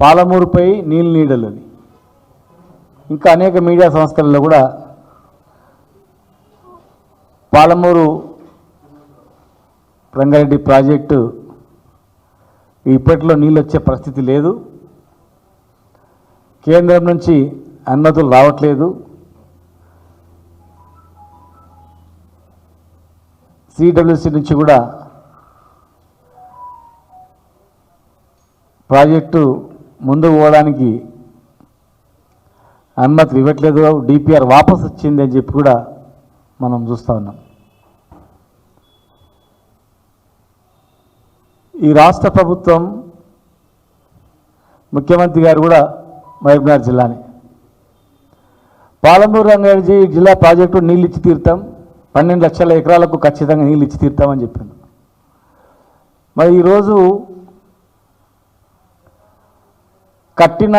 పాలమూరుపై నీళ్ళు నీడలు అని ఇంకా అనేక మీడియా సంస్థలలో కూడా పాలమూరు రంగారెడ్డి ప్రాజెక్టు ఇప్పట్లో నీళ్ళు వచ్చే పరిస్థితి లేదు. కేంద్రం నుంచి అనుమతులు రావట్లేదు. సిడబ్ల్యూసి నుంచి కూడా ప్రాజెక్టు ముందుకు పోవడానికి అనుమతి ఇవ్వట్లేదు డిపిఆర్ వాపస్ వచ్చింది అని చెప్పి కూడా మనం చూస్తూ ఉన్నాం. ఈ రాష్ట్ర ప్రభుత్వం ముఖ్యమంత్రి గారు కూడా మహబూబ్నగర్ జిల్లాని. పాలమూరు రంగారెడ్డి జిల్లా ప్రాజెక్టు నీళ్ళు ఇచ్చి తీరుతాం. పన్నెండు లక్షల ఎకరాలకు ఖచ్చితంగా నీళ్ళు ఇచ్చి తీరుతామని చెప్పింది మరి ఈరోజు కట్టిన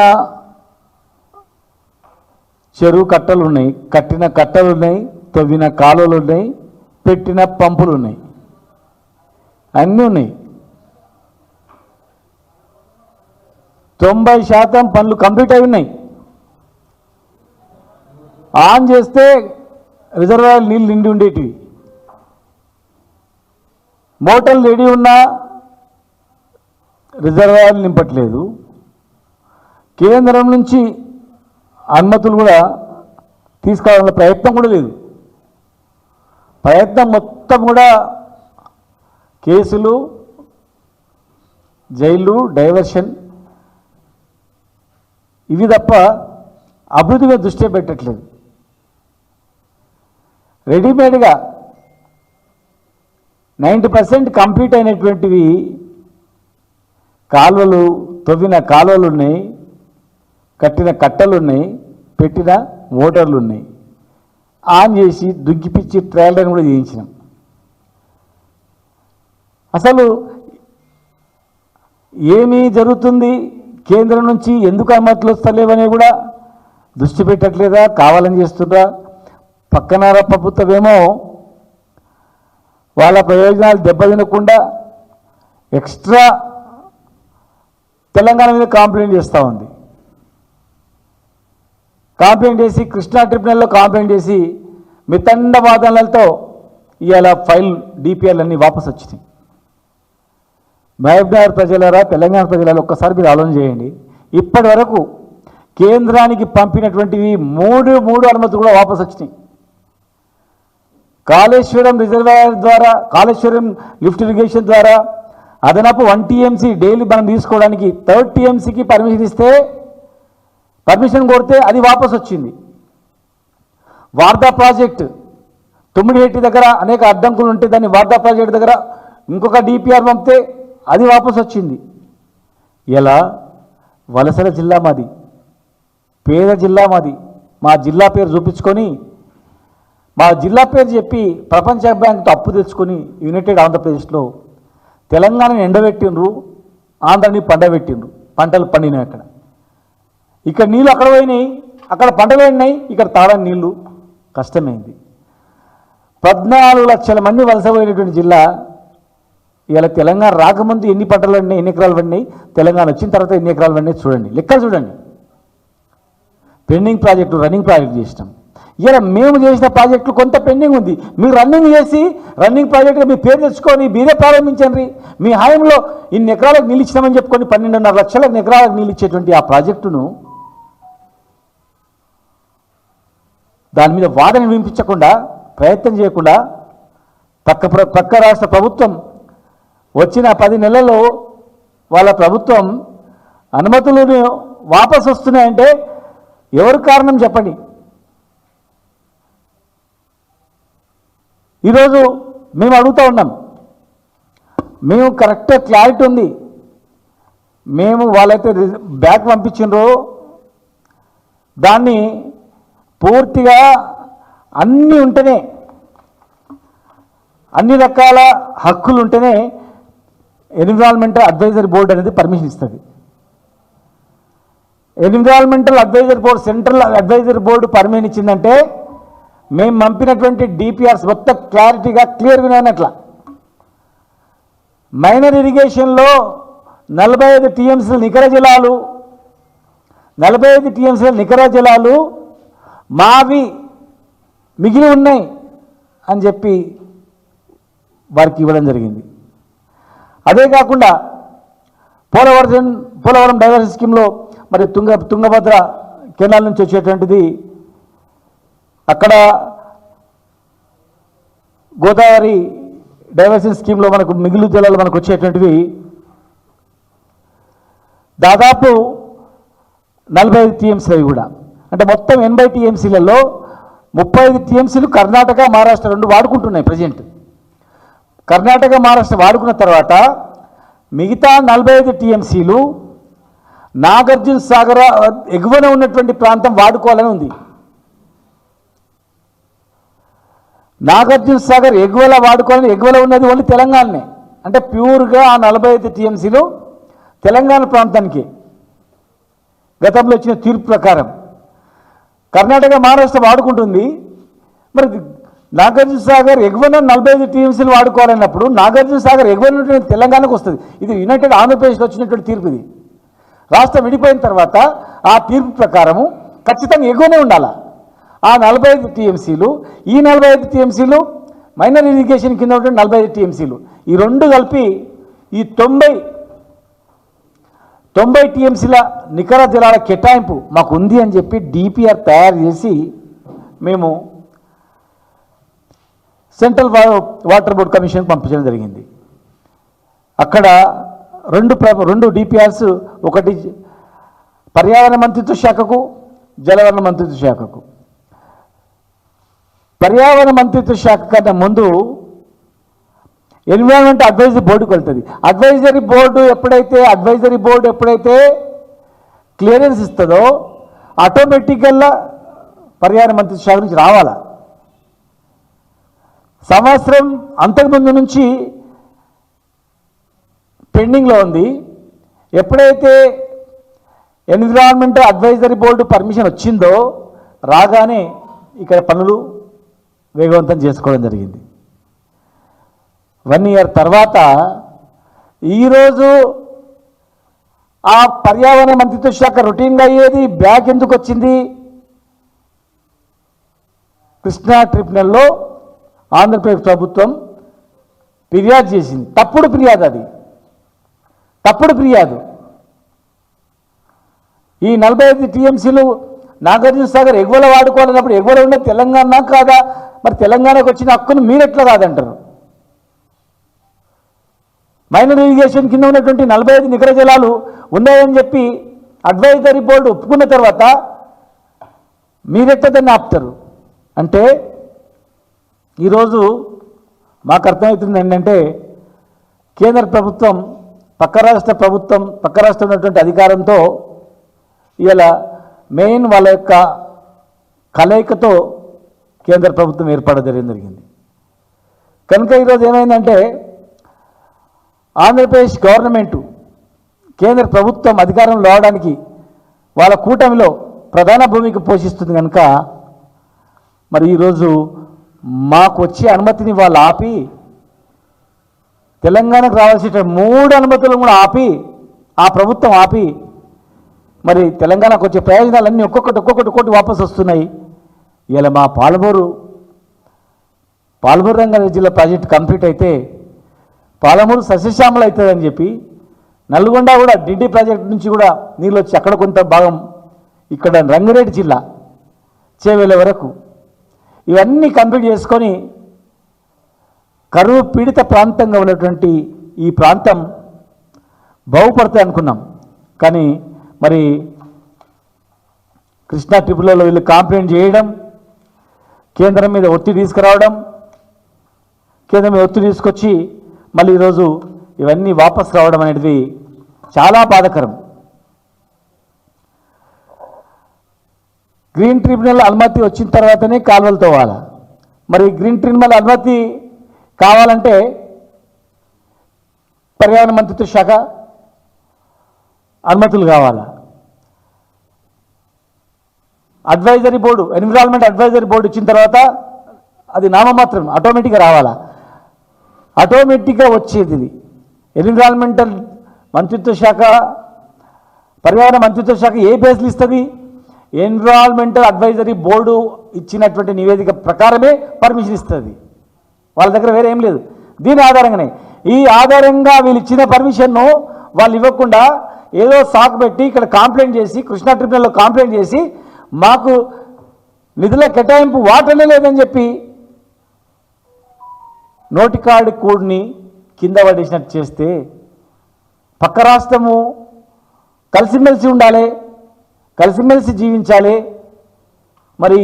చెరువు కట్టలు ఉన్నాయి కట్టిన కట్టలు ఉన్నాయి తవ్విన కాలువలు ఉన్నాయి పెట్టిన పంపులు ఉన్నాయి అన్నీ ఉన్నాయి. తొంభై శాతం పనులు కంప్లీట్ అయి ఉన్నాయి. ఆన్ చేస్తే రిజర్వాయర్ నీళ్ళు నిండి ఉండేటివి. మోటార్లు రెడీ ఉన్నా రిజర్వాయర్లు నింపట్లేదు. కేంద్రం నుంచి అనుమతులు కూడా తీసుకురావాలన్న ప్రయత్నం కూడా లేదు. ప్రయత్నం మొత్తం కూడా కేసులు జైలు డైవర్షన్ ఇవి తప్ప అభివృద్ధిగా దృష్టి పెట్టట్లేదు. రెడీమేడ్గా నైంటీ పర్సెంట్ కంప్లీట్ అయినటువంటివి కాలువలు తవ్విన కాలువలు ఉన్నాయి. కట్టిన కట్టలున్నాయి పెట్టిన మోటార్లు ఉన్నాయి ఆన్ చేసి దుగ్గిపిచ్చి ట్రయల్ రన్ కూడా చేయించినాం. అసలు ఏమి జరుగుతుంది? కేంద్రం నుంచి ఎందుకు అనుమతులు వస్తలేవని కూడా దృష్టి పెట్టట్లేదా? కావాలని చేస్తుందా? పక్కన ప్రభుత్వమేమో వాళ్ళ ప్రయోజనాలు దెబ్బతినకుండా ఎక్స్ట్రా తెలంగాణ మీద కాంప్లైంట్ చేస్తూ ఉంది. కాంప్లైంట్ చేసి కృష్ణా ట్రిబ్యునల్లో కాంప్లైంట్ చేసి మితండ వాదనలతో ఇవాళ ఫైల్ డిపిఎల్ అన్నీ వాపస్ వచ్చినాయి. మహబూబ్నగర్ ప్రజలారా తెలంగాణ ప్రజలరా ఒక్కసారి మీరు ఆలోచన చేయండి. ఇప్పటి వరకు కేంద్రానికి పంపినటువంటివి మూడు మూడు అనుమతులు కూడా వాపసు వచ్చినాయి. కాళేశ్వరం రిజర్వాయర్ ద్వారా కాళేశ్వరం లిఫ్ట్ ఇరిగేషన్ ద్వారా అదనపు వన్ టీఎంసీ డైలీ మనం తీసుకోవడానికి థర్డ్ టీఎంసీకి పర్మిషన్ ఇస్తే పర్మిషన్ కొడితే అది వాపస్ వచ్చింది. వార్దా ప్రాజెక్ట్ తుమ్మిడిహెట్టి దగ్గర అనేక అడ్డంకులు ఉంటే దాన్ని వార్దా ప్రాజెక్ట్ దగ్గర ఇంకొక డిపిఆర్ పంపితే అది వాపస్ వచ్చింది. ఎలా? వలసల జిల్లా మాది. పేద జిల్లా మాది. మా జిల్లా పేరు చూపించుకొని మా జిల్లా పేరు చెప్పి ప్రపంచ బ్యాంకుతో అప్పు తెచ్చుకొని యునైటెడ్ ఆంధ్రప్రదేశ్లో తెలంగాణని ఎండబెట్టిండ్రు ఆంధ్రని పండబెట్టిండ్రు పంటలు పండినాయి అక్కడ. ఇక్కడ నీళ్ళు అక్కడ పోయినాయి అక్కడ పంటలు పోయినాయి ఇక్కడ తాడని నీళ్ళు కష్టమైంది. పద్నాలుగు లక్షల మంది వలస పోయినటువంటి జిల్లా ఇలా తెలంగాణ రాకముందు ఎన్ని పంటలు పడినాయి ఎన్ని ఎకరాలు పడినాయి తెలంగాణ వచ్చిన తర్వాత ఎన్ని ఎకరాలు పడినాయి చూడండి. లెక్కలు చూడండి. పెండింగ్ ప్రాజెక్టు రన్నింగ్ ప్రాజెక్ట్ చేసినాం. ఇలా మేము చేసిన ప్రాజెక్టులు కొంత పెండింగ్ ఉంది. మీరు రన్నింగ్ చేసి రన్నింగ్ ప్రాజెక్టుగా మీ పేరు తెచ్చుకొని మీరే ప్రారంభించండి. మీ హాయంలో ఇన్ని ఎకరాలకు నీళ్ళు ఇచ్చినామని చెప్పుకొని పన్నెండున్నర లక్షల ఎకరాలకు నీళ్ళు ఇచ్చేటువంటి ఆ ప్రాజెక్టును దాని మీద వాదన వినిపించకుండా ప్రయత్నం చేయకుండా పక్క ప్ర- పక్క రాష్ట్ర ప్రభుత్వం వచ్చిన పది నెలల్లో వాళ్ళ ప్రభుత్వం అనుమతులను వాపసు వస్తున్నాయంటే ఎవరు కారణం చెప్పండి? ఈరోజు మేము అడుగుతూ ఉన్నాం. మేము కరెక్ట్ క్లారిటీ ఉంది. మేము వాళ్ళైతే రిజ- బ్యాక్ పంపించిండ్రో. దాన్ని పూర్తిగా అన్నీ ఉంటేనే అన్ని రకాల హక్కులు ఉంటేనే ఎన్విరాన్మెంటల్ అడ్వైజరీ బోర్డు అనేది పర్మిషన్ ఇస్తుంది. Environmental advisory board central advisory board permission ఇచ్చిందంటే మేము పంపినటువంటి డిపిఆర్స్ మొత్తం క్లారిటీగా క్లియర్ వినట్లా మైనర్ ఇరిగేషన్లో నలభై ఐదు టీఎంసీలు నికర జలాలు నలభై ఐదు టీఎంసీల నికర జలాలు మావి మిగిలి ఉన్నాయి అని చెప్పి వారికి ఇవ్వడం జరిగింది. అదే కాకుండా పోలవరం పోలవరం డైవర్షన్ స్కీమ్లో మరి తుంగ తుంగభద్ర కేంద్రాల నుంచి వచ్చేటువంటిది అక్కడ గోదావరి డైవర్షన్ స్కీమ్లో మనకు మిగిలి జలాలు మనకు వచ్చేటువంటివి దాదాపు నలభై ఐదు టీఎంస్ అవి కూడా. అంటే మొత్తం ఎనభై టీఎంసీలలో ముప్పై ఐదు టీఎంసీలు కర్ణాటక మహారాష్ట్ర రెండు వాడుకుంటున్నాయి ప్రజెంట్. కర్ణాటక మహారాష్ట్ర వాడుకున్న తర్వాత మిగతా నలభై ఐదు టీఎంసీలు నాగార్జున సాగర ఎగువన ఉన్నటువంటి ప్రాంతం వాడుకోవాలని ఉంది. నాగార్జున సాగర్ ఎగువల వాడుకోవాలని ఎగువల ఉన్నది ఓన్లీ తెలంగాణనే. అంటే ప్యూర్గా ఆ నలభై ఐదు టీఎంసీలు తెలంగాణ ప్రాంతానికి. గతంలో వచ్చిన తీర్పు ప్రకారం. కర్ణాటక మహారాష్ట్ర వాడుకుంటుంది. మరి నాగార్జున సాగర్ ఎగువన నలభై ఐదు టీఎంసీలు వాడుకోవాలన్నప్పుడు నాగార్జున సాగర్ ఎగువన తెలంగాణకు వస్తుంది. ఇది యునైటెడ్ ఆంధ్రప్రదేశ్లో వచ్చినటువంటి తీర్పు ఇది. రాష్ట్రం విడిపోయిన తర్వాత ఆ తీర్పు ప్రకారము ఖచ్చితంగా ఎగువనే ఉండాలి? ఆ నలభై ఐదు టీఎంసీలు ఈ నలభై ఐదు టీఎంసీలు మైనర్ ఇరిగేషన్ కింద ఉన్నటువంటి నలభై ఐదు టీఎంసీలు ఈ రెండు కలిపి ఈ తొంభై తొంభై టీఎంసీల నికర జలాల కేటాయింపు మాకు ఉంది అని చెప్పి డిపిఆర్ తయారు చేసి మేము సెంట్రల్ వాటర్ బోర్డ్ కమిషన్కి పంపించడం జరిగింది. అక్కడ రెండు రెండు డిపిఆర్స్ ఒకటి పర్యావరణ మంత్రిత్వ శాఖకు జలవరణ మంత్రిత్వ శాఖకు. పర్యావరణ మంత్రిత్వ శాఖ కన్నా ముందు ఎన్విరాన్మెంట్ అడ్వైజరీ బోర్డుకి వెళ్తుంది. అడ్వైజరీ బోర్డు ఎప్పుడైతే అడ్వైజరీ బోర్డు ఎప్పుడైతే క్లియరెన్స్ ఇస్తుందో ఆటోమేటిక్గా పర్యావరణ మంత్రిత్వ శాఖ నుంచి రావాలా? సంవత్సరం అంతకుముందు నుంచి పెండింగ్లో ఉంది. ఎప్పుడైతే ఎన్విరాన్మెంట్ అడ్వైజరీ బోర్డు పర్మిషన్ వచ్చిందో రాగానే ఇక్కడ పనులు వేగవంతం చేసుకోవడం జరిగింది. వన్ ఇయర్ తర్వాత ఈరోజు ఆ పర్యావరణ మంత్రిత్వ శాఖ రొటీన్గా అయ్యేది బ్యాక్ ఎందుకు వచ్చింది? కృష్ణా ట్రిబ్యునల్లో ఆంధ్రప్రదేశ్ ప్రభుత్వం ఫిర్యాదు చేసింది. తప్పుడు ఫిర్యాదు అది. తప్పుడు ఫిర్యాదు. ఈ నలభై ఐదు టీఎంసీలు నాగార్జున సాగర్ ఎగువల వాడుకోవాలన్నప్పుడు ఎగువల ఉండే తెలంగాణ కాదా? మరి తెలంగాణకు వచ్చిన హక్కును మీరెట్లా కాదంటారు? మైనర్ ఇరిగేషన్ కింద ఉన్నటువంటి నలభై ఐదు నికర జలాలు ఉన్నాయని చెప్పి అడ్వైజరీ బోర్డు ఒప్పుకున్న తర్వాత మీరెట్ట దాన్ని ఆపుతారు. అంటే ఈరోజు మాకు అర్థమవుతుంది ఏంటంటే కేంద్ర ప్రభుత్వం పక్క రాష్ట్ర ప్రభుత్వం పక్క రాష్ట్రం ఉన్నటువంటి అధికారంతో ఇలా మెయిన్ వాళ్ళ యొక్క కలయికతో కేంద్ర ప్రభుత్వం ఏర్పడడం జరిగింది. కనుక ఈరోజు ఏమైందంటే ఆంధ్రప్రదేశ్ గవర్నమెంటు కేంద్ర ప్రభుత్వం అధికారంలో రావడానికి వాళ్ళ కూటమిలో ప్రధాన భూమిక పోషిస్తుంది కనుక మరి ఈరోజు మాకు వచ్చే అనుమతిని వాళ్ళు ఆపి తెలంగాణకు రావాల్సిన మూడు అనుమతులను కూడా ఆపి ఆ ప్రభుత్వం ఆపి మరి తెలంగాణకు వచ్చే ప్రయోజనాలన్నీ ఒక్కొక్కటి ఒక్కొక్కటి కోటి వాపసు వస్తున్నాయి. ఇలా మా పాలమూరు పాలమూరు రంగారెడ్డి జిల్లా ప్రాజెక్ట్ కంప్లీట్ అయితే పాలమూరు సస్యశ్యామలు అవుతుందని చెప్పి నల్గొండ కూడా డిడి ప్రాజెక్ట్ నుంచి కూడా నీళ్ళు వచ్చి అక్కడ కొంత భాగం ఇక్కడ రంగారెడ్డి జిల్లా చేవేల వరకు. ఇవన్నీ కంప్లీట్ చేసుకొని కరువు పీడిత ప్రాంతంగా ఉన్నటువంటి ఈ ప్రాంతం బాగుపడుతుంది అనుకున్నాం. కానీ మరి కృష్ణా ట్రిపులలో వీళ్ళు కాంప్లైంట్ చేయడం కేంద్రం మీద ఒత్తిడి తీసుకురావడం కేంద్రం మీద ఒత్తిడి తీసుకొచ్చి మళ్ళీ ఈరోజు ఇవన్నీ వాపస్ రావడం అనేది చాలా బాధకరం. గ్రీన్ ట్రిబ్యునల్ అనుమతి వచ్చిన తర్వాతనే కాలువలు తవ్వాలి మరి గ్రీన్ ట్రిబ్యునల్ అనుమతి కావాలంటే పర్యావరణ మంత్రిత్వ శాఖ అనుమతులు కావాలా? Advisory board environment advisory board ఇచ్చిన తర్వాత అది నామమాత్రం ఆటోమేటిక్గా రావాలా? ఆటోమేటిక్గా వచ్చేది ఇది. ఎన్విరాన్మెంటల్ మంత్రిత్వ శాఖ పర్యావరణ మంత్రిత్వ శాఖ ఏ బేస్లు ఇస్తుంది? ఎన్విరాన్మెంటల్ అడ్వైజరీ బోర్డు ఇచ్చినటువంటి నివేదిక ప్రకారమే పర్మిషన్ ఇస్తుంది. వాళ్ళ దగ్గర వేరే ఏం లేదు. దీని ఆధారంగానే ఈ ఆధారంగా వీళ్ళు ఇచ్చిన పర్మిషన్ను వాళ్ళు ఇవ్వకుండా ఏదో సాకు పెట్టి ఇక్కడ కాంప్లైంట్ చేసి కృష్ణా ట్రిబ్యునల్లో కాంప్లైంట్ చేసి మాకు నిధుల కేటాయింపు వాటనే లేదని చెప్పి నోటికాడి కోడ్ని కింద పడేసినట్టు చేస్తే పక్క రాష్ట్రము కలిసిమెలిసి ఉండాలి కలిసిమెలిసి జీవించాలి. మరి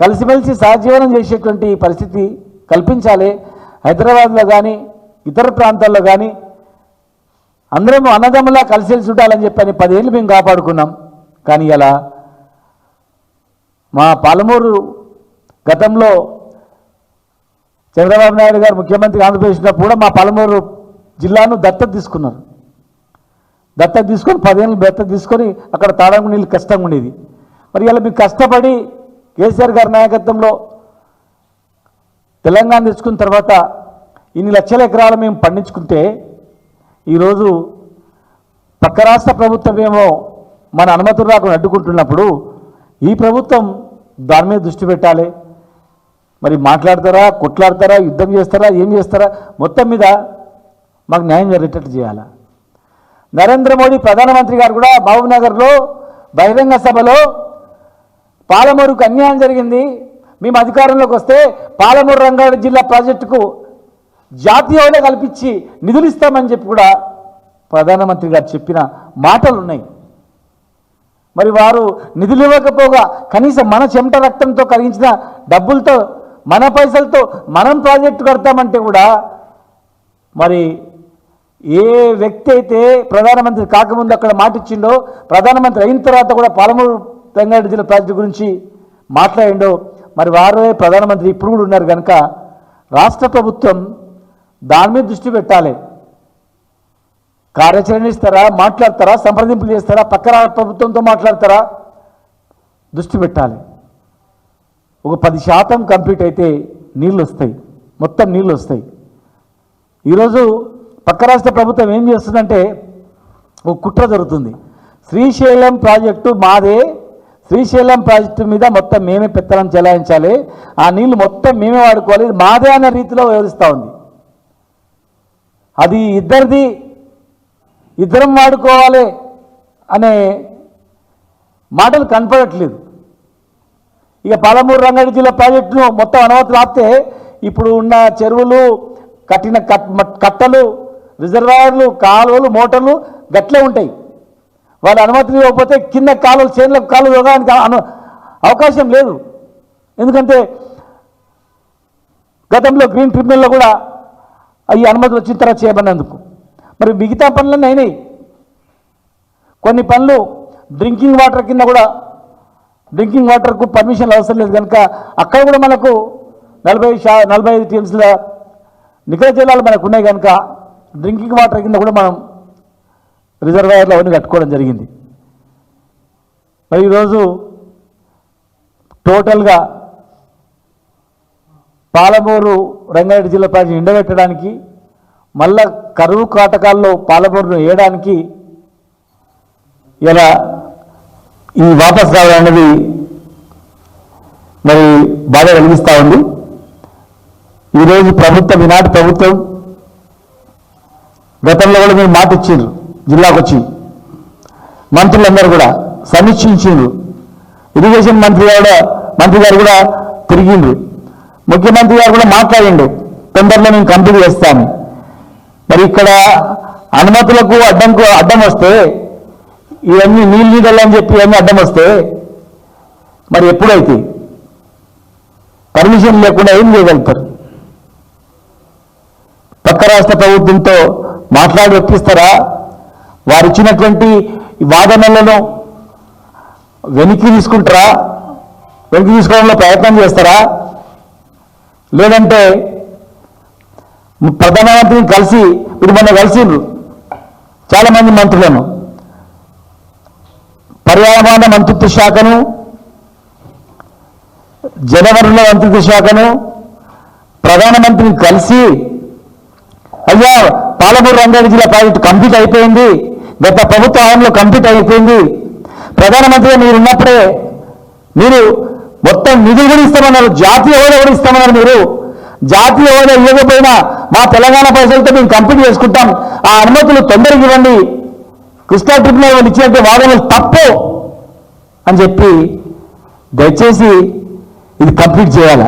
కలిసిమెలిసి సహజీవనం చేసేటువంటి పరిస్థితి కల్పించాలి. హైదరాబాద్లో కానీ ఇతర ప్రాంతాల్లో కానీ అందరం అన్నదమ్ములా కలిసిమెలిసి ఉండాలని చెప్పని పదేళ్ళు మేము కాపాడుకున్నాం. కానీ ఇలా మా పాలమూరు గతంలో చంద్రబాబు నాయుడు గారు ముఖ్యమంత్రి ఆంధ్రప్రదేశ్లో కూడా మా పాలమూరు జిల్లాను దత్తత తీసుకున్నారు. దత్తత తీసుకొని పదిహేను దత్తత తీసుకొని అక్కడ తాడంగు నీళ్ళు కష్టంగా ఉండేది. మరి ఇలా మీకు కష్టపడి కేసీఆర్ గారి నాయకత్వంలో తెలంగాణ తెచ్చుకున్న తర్వాత ఇన్ని లక్షల ఎకరాలు మేము పండించుకుంటే ఈరోజు పక్క రాష్ట్ర ప్రభుత్వం ఏమో మన అనుమతులు రాకుండా అడ్డుకుంటున్నప్పుడు ఈ ప్రభుత్వం దాని మీద దృష్టి పెట్టాలి. మరి మాట్లాడతారా కొట్లాడతారా యుద్ధం చేస్తారా ఏం చేస్తారా? మొత్తం మీద మాకు న్యాయం జరిగేటట్టు చేయాలా? నరేంద్ర మోడీ ప్రధానమంత్రి గారు కూడా మహబూబ్నగర్లో బహిరంగ సభలో పాలమూరుకు అన్యాయం జరిగింది. మేము అధికారంలోకి వస్తే పాలమూరు రంగారెడ్డి జిల్లా ప్రాజెక్టుకు జాతీయ హోదా కల్పించి నిధులు ఇస్తామని చెప్పి కూడా ప్రధానమంత్రి గారు చెప్పిన మాటలు ఉన్నాయి మరి వారు నిధులు ఇవ్వకపోగా కనీసం మన చెమట రక్తంతో కలిగించిన డబ్బులతో మన పైసలతో మనం ప్రాజెక్టు కడతామంటే కూడా మరి ఏ వ్యక్తి అయితే ప్రధానమంత్రి కాకముందు అక్కడ మాటిచ్చిండో ప్రధానమంత్రి అయిన తర్వాత కూడా పాలమూరు రంగారెడ్డి జిల్లా ప్రాజెక్టు గురించి మాట్లాడిండో మరి వారే ప్రధానమంత్రి ఇప్పుడు కూడా ఉన్నారు కనుక రాష్ట్ర ప్రభుత్వం దాని మీద దృష్టి పెట్టాలి. కార్యాచరణ ఇస్తారా మాట్లాడతారా సంప్రదింపులు చేస్తారా పక్క రాష్ట్ర ప్రభుత్వంతో మాట్లాడతారా దృష్టి పెట్టాలి. ఒక పది శాతం కంప్లీట్ అయితే నీళ్ళు వస్తాయి మొత్తం నీళ్ళు వస్తాయి ఈరోజు పక్క రాష్ట్ర ప్రభుత్వం ఏం చేస్తుందంటే ఒక కుట్ర జరుగుతుంది. శ్రీశైలం ప్రాజెక్టు మాదే శ్రీశైలం ప్రాజెక్టు మీద మొత్తం మేమే పెత్తనం చెలాయించాలి. ఆ నీళ్ళు మొత్తం మేమే వాడుకోవాలి. మాదే అనే రీతిలో వివరిస్తూ ఉంది. అది ఇద్దరిది ఇద్దరం వాడుకోవాలి అనే మాటలు కనపడట్లేదు. ఇక పాలమూరు రంగారెడ్డి జిల్లా ప్రాజెక్టును మొత్తం అనుమతులు ఆపితే ఇప్పుడు ఉన్న చెరువులు కట్టిన కట్టలు రిజర్వాయర్లు కాలువలు మోటార్లు గట్లే ఉంటాయి. వాళ్ళ అనుమతులు ఇవ్వకపోతే కింద కాలువలు చేనులకు కాలువలు ఇవ్వడానికి అను అవకాశం లేదు. ఎందుకంటే గతంలో గ్రీన్ ట్రిబ్యునల్లో కూడా ఈ అనుమతులు వచ్చిన తర్వాత చేయబడినందుకు. మరి మిగతా పనులన్నీ అయినాయి. కొన్ని పనులు డ్రింకింగ్ వాటర్ కింద కూడా డ్రింకింగ్ వాటర్కు పర్మిషన్ అవసరం లేదు. కనుక అక్కడ కూడా మనకు నలభై షా నలభై ఐదు టీమ్స్ల నికర జిల్లాలు మనకు ఉన్నాయి కనుక డ్రింకింగ్ వాటర్ కింద కూడా మనం రిజర్వాయర్లు అవన్నీ కట్టుకోవడం జరిగింది. మరి ఈరోజు టోటల్గా పాలమూరు రంగారెడ్డి జిల్లా ప్రాజెక్టు ఎండబెట్టడానికి మళ్ళా కరువు కాటకాల్లో పాలమూరును వేయడానికి ఇలా ఈ వాపస్ రావడం అనేది మరి బాధ కలిగిస్తూ ఉంది. ఈరోజు ప్రభుత్వం ఈనాటి ప్రభుత్వం గతంలో కూడా మీరు మాట ఇచ్చిండ్రు జిల్లాకు వచ్చి. మంత్రులందరూ కూడా సమీక్షించిండ్రు. ఇరిగేషన్ మంత్రి కూడా మంత్రి గారు కూడా తిరిగిండ్రు. ముఖ్యమంత్రి గారు కూడా మాట్లాడిండు తొందరలో మేము కంప్లీట్ చేస్తాము. మరి ఇక్కడ అనుమతులకు అడ్డంకు అడ్డం వస్తే ఇవన్నీ నీళ్ళు నీళ్ళని చెప్పి ఇవన్నీ అడ్డం వస్తే మరి ఎప్పుడైతే పర్మిషన్ లేకుండా ఏం చేయగలుగుతారు? పక్క రాష్ట్ర ప్రభుత్వంతో మాట్లాడి ఒప్పిస్తారా? వారు ఇచ్చినటువంటి వాదనలను వెనక్కి తీసుకుంటారా? వెనక్కి తీసుకోవడంలో ప్రయత్నం చేస్తారా? లేదంటే ప్రధానమంత్రిని కలిసి ఇప్పుడు మొన్న కలిసిండ్రు చాలామంది మంత్రులను. పర్యావరణ మంత్రిత్వ శాఖను జనవరిలో మంత్రిత్వ శాఖను ప్రధానమంత్రిని కలిసి అయ్యా పాలమూరు రంగారెడ్డి జిల్లా ప్రాజెక్టు కంప్లీట్ అయిపోయింది గత ప్రభుత్వ హయాంలో కంప్లీట్ అయిపోయింది. ప్రధానమంత్రిగా మీరు ఉన్నప్పుడే మీరు మొత్తం నిధులు కూడా ఇస్తామన్నారు జాతీయ హోదా కూడా ఇస్తామన్నారు మీరు. జాతీయ హోదా ఇవ్వకపోయినా మా తెలంగాణ పైసలతో మేము కంప్లీట్ చేసుకుంటాం. ఆ అనుమతులు తొందరగా ఇవ్వండి. కృష్ణా ట్రిబ్యునల్ వాళ్ళు ఇచ్చినట్టు వాదనలు తప్పు అని చెప్పి దయచేసి ఇది కంప్లీట్ చేయాలా?